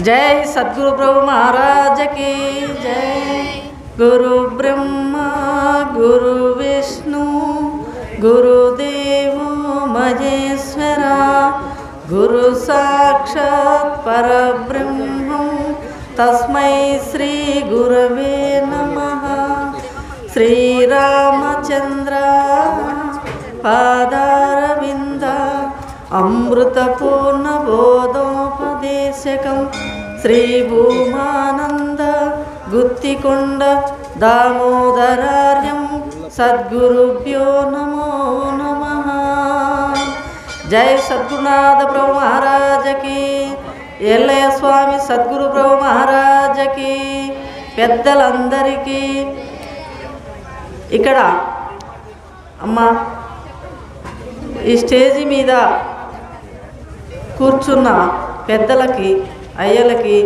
జై సద్గురు ప్రభు మహారాజకి జై. గురు బ్రహ్మ గురు విష్ణు గురుదేవు మహేశ్వర గురు సాక్షాత్ పరబ్రహ్మం. తస్మై శ్రీ గురవే నమ. శ్రీరామచంద్ర పాదారవింద అమృతపూర్ణ బోధ శ్రీ భూమానంద గుత్తికొండ దామోదరార్యం సద్గురుభ్యో నమో నమ. జై సద్గురునాథ ప్రభు మహారాజకి ఎల్లయ్య స్వామి సద్గురు ప్రభు మహారాజకి పెద్దలందరికీ. ఇక్కడ అమ్మ ఈ స్టేజి మీద కూర్చున్న పెద్దలకి అయ్యలకి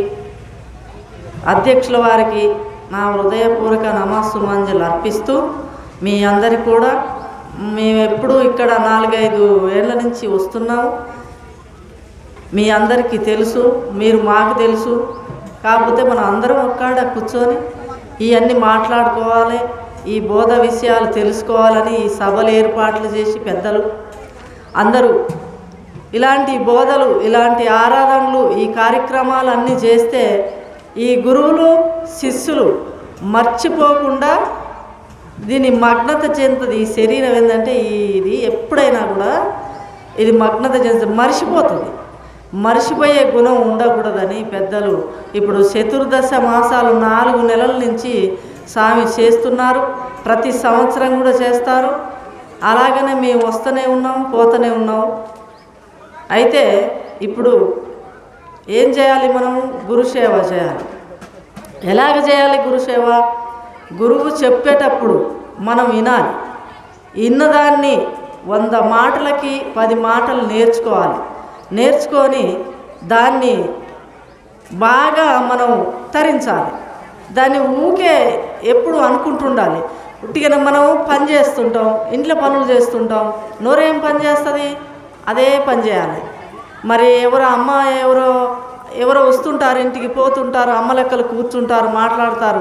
అధ్యక్షుల వారికి నా హృదయపూర్వక నమస్సుమంజలు అర్పిస్తూ మీ అందరికి కూడా మేము ఎప్పుడూ ఇక్కడ నాలుగైదు ఏళ్ళ నుంచి వస్తున్నాము. మీ అందరికీ తెలుసు మీరు మాకు తెలుసు. కాకపోతే మనం అందరం ఒక్కడ కూర్చొని ఇవన్నీ మాట్లాడుకోవాలి ఈ బోధ విషయాలు తెలుసుకోవాలని ఈ సభలు ఏర్పాట్లు చేసి పెద్దలు అందరూ ఇలాంటి బోధలు ఇలాంటి ఆరాధనలు ఈ కార్యక్రమాలు అన్నీ చేస్తే ఈ గురువులు శిష్యులు మర్చిపోకుండా దీని మగ్నత చెందుతుంది. ఈ శరీరం ఏంటంటే ఇది ఎప్పుడైనా కూడా ఇది మగ్నత చెందుతుంది మర్చిపోతుంది. మర్చిపోయే గుణం ఉండకూడదని పెద్దలు ఇప్పుడు చతుర్దశ మాసాలు నాలుగు నెలల నుంచి స్వామి చేస్తున్నారు. ప్రతి సంవత్సరం కూడా చేస్తారు. అలాగనే మేము వస్తూనే ఉన్నాం పోతూనే ఉన్నాం. అయితే ఇప్పుడు ఏం చేయాలి మనం? గురుసేవ చేయాలి. ఎలాగ చేయాలి గురుసేవ? గురువు చెప్పేటప్పుడు మనం వినాలి. విన్నదాన్ని వంద మాటలకి పది మాటలు నేర్చుకోవాలి. నేర్చుకొని దాన్ని బాగా మనం తరించాలి దాన్ని ఊకే ఎప్పుడు అనుకుంటుండాలి. ఉట్టిగా మనం పని చేస్తుంటాం ఇంట్లో పనులు చేస్తుంటాం. నోరేం పని చేస్తుంది? అదే పని చేయాలి. మరి ఎవరో అమ్మ ఎవరో ఎవరో వస్తుంటారు ఇంటికి పోతుంటారు అమ్మ లెక్కలు కూర్చుంటారు మాట్లాడతారు.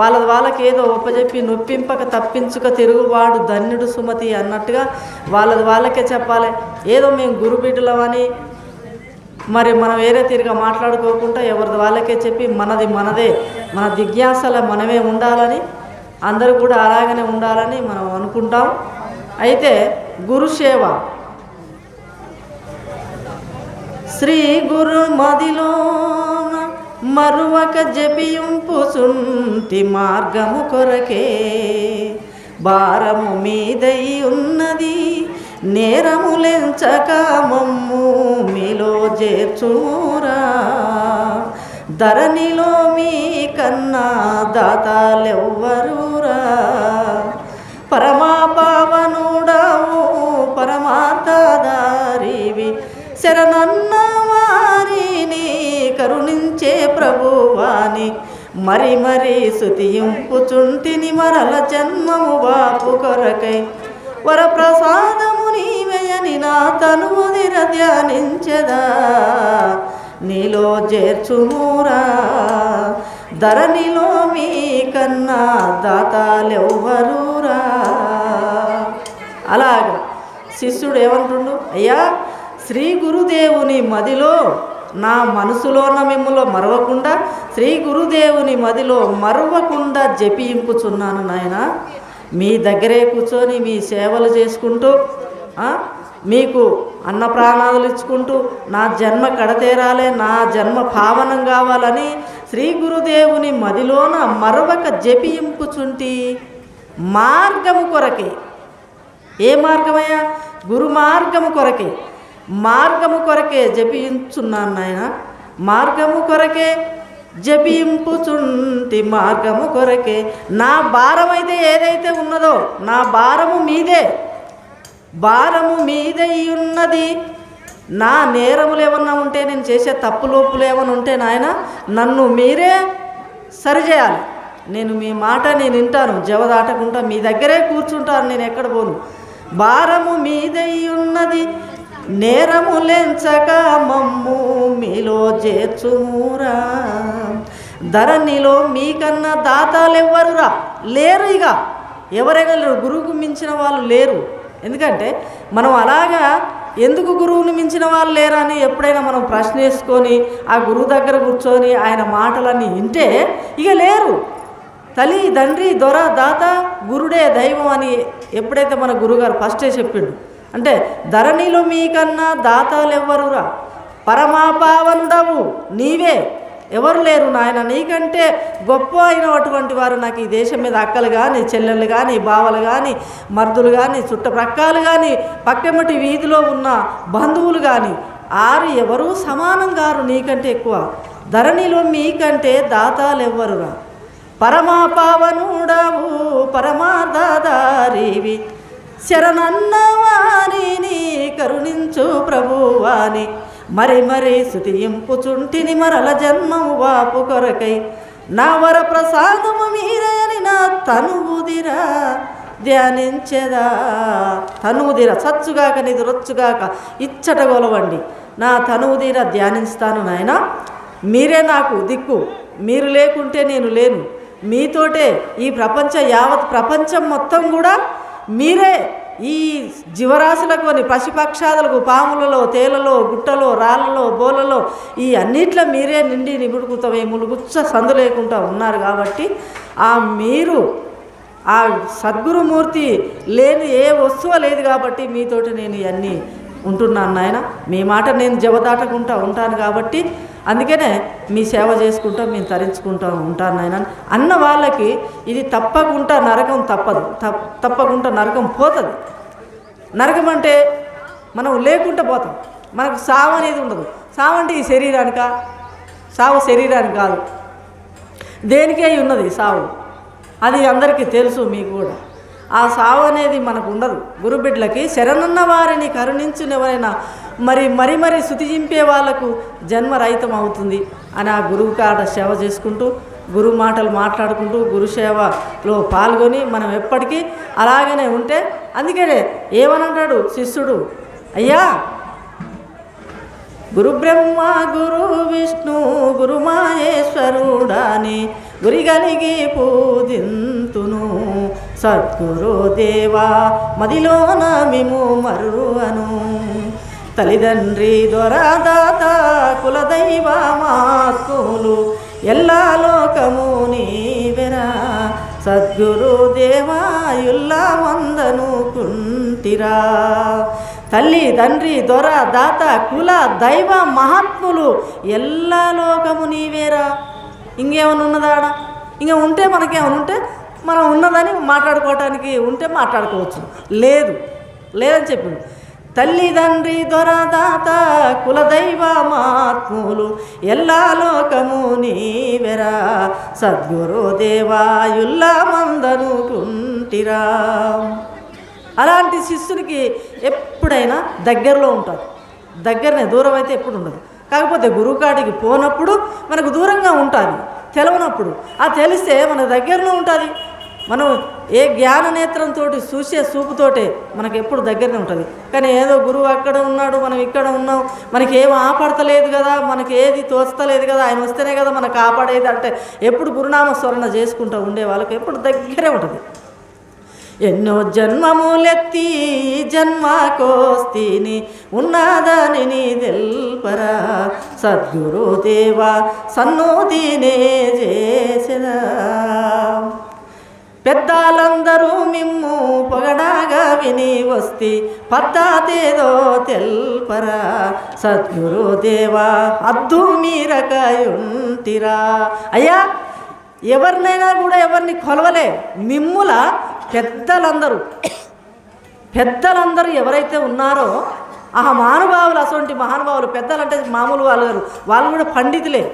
వాళ్ళ వాళ్ళకి ఏదో ఒప్పజెప్పి నొప్పింపక తప్పించుక తిరుగువాడు ధన్యుడు సుమతి అన్నట్టుగా వాళ్ళది వాళ్ళకే చెప్పాలి. ఏదో మేము గురుబిడ్డలమని మరి మనం వేరే తీరుగా మాట్లాడుకోకుండా ఎవరిది వాళ్ళకే చెప్పి మనది మనదే మన జిజ్ఞాసల మనమే ఉండాలని అందరూ కూడా అలాగనే ఉండాలని మనం అనుకుంటాం. అయితే గురుసేవ సేవ శ్రీ గురు మదిలోన మరువక జపియుంపుచుంటి మార్గము కొరకే. భారము మీదై ఉన్నది నేరములెంచక మమ్ము మీలో చేర్చురా. ధరణిలో మీ కన్నా దాతాలెవ్వరురా. మరి మరి శుతింపుచుంటిని మరల జన్మము బాపు కొరకై. వరప్రసాదము నీవయని నా తనుదిర ధ్యానించదా. నీలో చేర్చుమూరా. ధరణిలో మీ కన్నా దాతాలెవ్వరురా. అలాగ శిష్యుడు ఏమంటుండు? అయ్యా శ్రీ గురుదేవుని మదిలో నా మనసులోన మిమ్ములో మరవకుండా శ్రీ గురుదేవుని మదిలో మరవకుండా జపింపుచున్నాను నాయన. మీ దగ్గరే కూర్చొని మీ సేవలు చేసుకుంటూ మీకు అన్న ప్రాణాలు ఇచ్చుకుంటూ నా జన్మ కడతేరాలే నా జన్మ పావనం కావాలని శ్రీ గురుదేవుని మదిలోన మరొక జపింపుచుంటి మార్గము కొరకే. ఏ మార్గమయ్యా? గురు మార్గము కొరకే. మార్గము కొరకే జపించున్నాను నాయన. మార్గము కొరకే జపింపుచుంటి మార్గము కొరకే. నా భారం అయితే ఏదైతే ఉన్నదో నా భారము మీదే. భారము మీదే ఉన్నది. నా నేరములు ఏమన్నా ఉంటే నేను చేసే తప్పులోపులు ఏమైనా ఉంటే నాయన నన్ను మీరే సరిచేయాలి. నేను మీ మాట నేను వింటాను. జవదాటకుండా మీ దగ్గరే కూర్చుంటాను. నేను ఎక్కడ పోను? భారము మీదై ఉన్నది. నేరములెంచక మమ్ము మీలో చేర్చుమురా. ధరణిలో మీకన్నా దాతాలు ఎవ్వరురా లేరు ఇక ఎవరైనా లేరు గురువుకు మించిన వాళ్ళు లేరు. ఎందుకంటే మనం అలాగా ఎందుకు గురువుని మించిన వాళ్ళు లేరని ఎప్పుడైనా మనం ప్రశ్న వేసుకొని ఆ గురువు దగ్గర కూర్చొని ఆయన మాటలన్నీ వింటే ఇక లేరు. తల్లి తండ్రి దొర దాత గురుడే దైవం అని ఎప్పుడైతే మన గురుగారు ఫస్టే చెప్పిండు. అంటే ధరణిలో మీకన్నా దాతాలు ఎవ్వరురా పరమాపావందవు నీవే. ఎవరు లేరు నాయన. నీకంటే గొప్ప అయినటువంటి వారు నాకు ఈ దేశం మీద అక్కలు కానీ చెల్లెళ్ళు కానీ బావలు కానీ మర్దులు కానీ చుట్టప్రక్కలు కానీ పక్కమటి వీధిలో ఉన్న బంధువులు కానీ ఆరు ఎవరు సమానం గారు నీకంటే ఎక్కువ. ధరణిలో మీకంటే దాతాలు ఎవ్వరురా పరమాపావనుడవు పరమార్థదారివి శరణన్నవారిని కరుణించు ప్రభువాని మరి మరి స్థుతింపుచుంటిని మరల జన్మము వాపు కొరకై నా వర ప్రసాదము మీరని నా తనువుదిరా ధ్యానించెదా. తనువుదిర చచ్చుగాక నిధి రొచ్చుగాక ఇచ్చట గొలవండి. నా తనువుదిర ధ్యానిస్తాను నాయన. మీరే నాకు దిక్కు. మీరు లేకుంటే నేను లేను. మీతోటే ఈ ప్రపంచ యావత్ ప్రపంచం మొత్తం కూడా మీరే ఈ జీవరాశులకు అని పశుపక్షాదులకు పాములలో తేలలో గుట్టలో రాళ్ళలో బోలలో ఈ అన్నిట్లో మీరే నిండి నిగుడుకుతామే ములుగుచ్చ సందు లేకుండా ఉన్నారు కాబట్టి ఆ మీరు ఆ సద్గురుమూర్తి లేని ఏ వస్తువు లేదు కాబట్టి మీతోటి నేను ఇవన్నీ ఉంటున్నాను నాయన. మీ మాట నేను జవదాటకుంటా ఉంటాను కాబట్టి అందుకనే మీ సేవ చేసుకుంటా మేము తరించుకుంటా ఉంటాను నాయన. అన్న వాళ్ళకి ఇది తప్పకుండా నరకం తప్పదు. తప్పకుండా నరకం పోతుంది. నరకం అంటే మనం లేకుండా పోతాం. మనకు సావు అనేది ఉండదు. సావు అంటే ఈ శరీరానిక? సావు శరీరానికి కాదు. దేనికే ఉన్నది సావు? అది అందరికీ తెలుసు మీకు కూడా. ఆ సావు అనేది మనకు ఉండదు. గురుబిడ్లకి శరణున్న వారిని కరుణించిన ఎవరైనా మరి మరి మరి శుతిజింపే వాళ్ళకు జన్మరహితం అవుతుంది అని ఆ గురువు కాడ సేవ చేసుకుంటూ గురు మాటలు మాట్లాడుకుంటూ గురు సేవలో పాల్గొని మనం ఎప్పటికీ అలాగనే ఉంటే అందుకనే ఏమనంటాడు శిష్యుడు? అయ్యా గురు బ్రహ్మ గురు విష్ణు గురు మహేశ్వరుడాని గురి కలిగి పూజింతును. సద్గురు దేవా మదిలోన మిము మరువను. తల్లిదండ్రి దొరదాత కులదైవ మాకులు ఎల్లా లోకము నీవెరా సద్గురు దేవాయుల్లా వందను కుంటిరా. తల్లి తండ్రి దొర దాత కుల దైవ మహాత్ములు ఎల్లా లోకము నీవేరా. ఇంకేమైనా ఉన్నదాడా? ఇంకా ఉంటే మనకేమైనా ఉంటే మనం ఉన్నదని మాట్లాడుకోవటానికి ఉంటే మాట్లాడుకోవచ్చు. లేదు లేదని చెప్పింది తల్లిదండ్రి దొరదాత కులదైవ మాత్ములు ఎల్లా లోకము నీవెరా సద్గురు దేవాయుల్లా మందనుకుంటిరా అలాంటి శిష్యునికి ఎప్పుడైనా దగ్గరలో ఉంటారు. దగ్గరనే దూరం అయితే ఎప్పుడు ఉండదు కాకపోతే గురువుకాడికి పోనప్పుడు మనకు దూరంగా ఉంటుంది. తెలవనప్పుడు. ఆ తెలిస్తే మన దగ్గరలో ఉంటుంది. మనం ఏ జ్ఞాన నేత్రంతో చూసే చూపుతోటే మనకు ఎప్పుడు దగ్గరనే ఉంటుంది. కానీ ఏదో గురువు అక్కడ ఉన్నాడు మనం ఇక్కడ ఉన్నాం మనకి ఏం ఆపడతలేదు కదా మనకి ఏది తోస్తలేదు కదా ఆయన వస్తేనే కదా మనకు కాపాడేది అంటే ఎప్పుడు గురునామ స్మరణ చేసుకుంటూ ఉండే వాళ్ళకి ఎప్పుడు దగ్గరే ఉంటుంది. ఎన్నో జన్మములెత్తి జన్మకోస్తిని ఉన్నదని నీ తెల్పరా. సద్గురు దేవా సన్నోదినే చేసిన పెద్దలందరూ మిమ్ము పొగడాగా విని వస్తే పద్దాతేదో తెల్పరా. సద్గురుదేవా అద్దు మీరకయుంటిరా. అయ్యా ఎవరినైనా కూడా ఎవరిని కొలవలే. మిమ్ముల పెద్దలందరూ పెద్దలందరూ ఎవరైతే ఉన్నారో ఆ మహానుభావులు అటువంటి మహానుభావులు పెద్దలంటే మామూలు వాళ్ళు గారు వాళ్ళు కూడా పండితులే.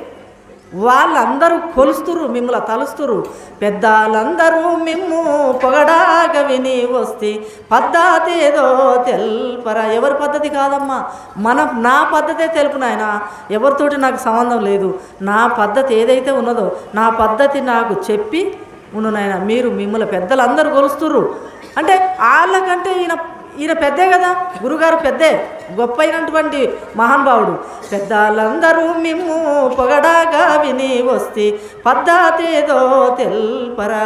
వాళ్ళందరూ కొలుస్తురు మిమ్మల తలుస్తురు. పెద్దలందరూ మిమ్ము పొగడాక విని వస్తే పద్ధతి ఏదో తెల్పరా. ఎవరి పద్ధతి కాదమ్మా? మన నా పద్ధతే తెలుపు నాయన. ఎవరితోటి నాకు సంబంధం లేదు. నా పద్ధతి ఏదైతే ఉన్నదో నా పద్ధతి నాకు చెప్పి ఉండు నాయన. మీరు మిమ్మల్ని పెద్దలందరూ కొలుస్తుర్రు. అంటే వాళ్ళకంటే ఈయన ఈయన పెద్దే కదా? గురుగారు పెద్దే. గొప్పైనటువంటి మహానుభావుడు. పెద్దలందరూ మిమ్ము పొగడాగా విని వస్తే పద్ధతేదో తెల్పరా.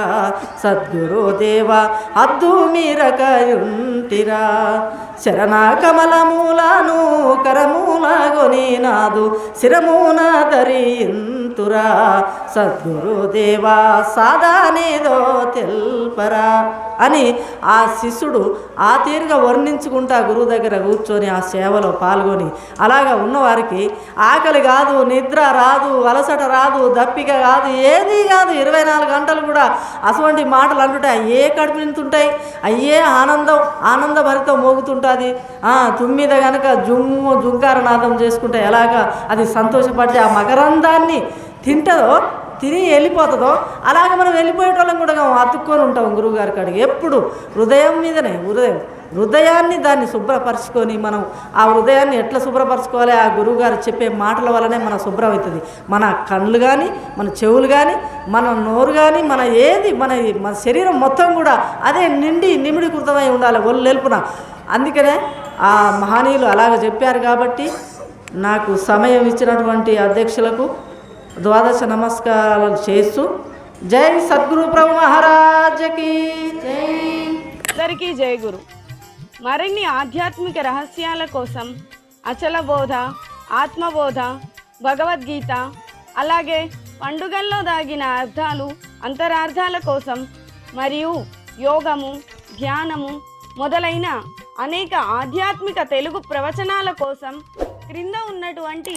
సద్గురు దేవ అద్దు మీరకయుంటిరా. శరణ కమలమూలాను కరమూలాగొని నాదు శిరమూన ధరింతురా సద్గురు దేవా సాదానేదో తెల్పరా అని ఆ శిష్యుడు ఆ తీరుగా వర్ణించుకుంటా గురువు దగ్గర కూర్చొని ఆ సేవలో పాల్గొని. అలాగా ఉన్నవారికి ఆకలి కాదు నిద్ర రాదు అలసట రాదు దప్పిక కాదు ఏది కాదు. ఇరవై నాలుగు గంటలు కూడా అటువంటి మాటలు అంటుంటాయి అయ్యే కడుపు నింతుంటాయి అయ్యే ఆనందం ఆనందభరితో మోగుతుంటుంది. తుమ్మిద కనుక జుమ్ము జుంకారనాదం చేసుకుంటే ఎలాగా అది సంతోషపడితే ఆ మకరందాన్ని తింటదో తిరిగి వెళ్ళిపోతుందో అలాగే మనం వెళ్ళిపోయేటోళ్ళం కూడా అతుక్కొని ఉంటాం గురువుగారి కాడికి. ఎప్పుడు హృదయం మీదనే హృదయం హృదయాన్ని దాన్ని శుభ్రపరచుకొని మనం ఆ హృదయాన్ని ఎట్లా శుభ్రపరచుకోవాలి? ఆ గురువుగారు చెప్పే మాటల వల్లనే మన శుభ్రం అవుతుంది. మన కళ్ళు కానీ మన చెవులు కానీ మన నోరు కానీ మన ఏది మన మన శరీరం మొత్తం కూడా అదే నిండి నిమిడీకృతమై ఉండాలి ఒళ్ళు ఎలుపున అందుకనే ఆ మహనీయులు అలాగ చెప్పారు కాబట్టి నాకు సమయం ఇచ్చినటువంటి అధ్యక్షులకు ద్వాదశ నమస్కారాలు చేస్తూ జై సద్గురు ప్రభు మహారాజకి. జై. అందరికీ జై గురు. మరిన్ని ఆధ్యాత్మిక రహస్యాల కోసం అచల బోధ ఆత్మబోధ భగవద్గీత అలాగే పండుగల్లో దాగిన అర్థాలు అంతరార్థాల కోసం మరియు యోగము ధ్యానము మొదలైన అనేక ఆధ్యాత్మిక తెలుగు ప్రవచనాల కోసం క్రింద ఉన్నటువంటి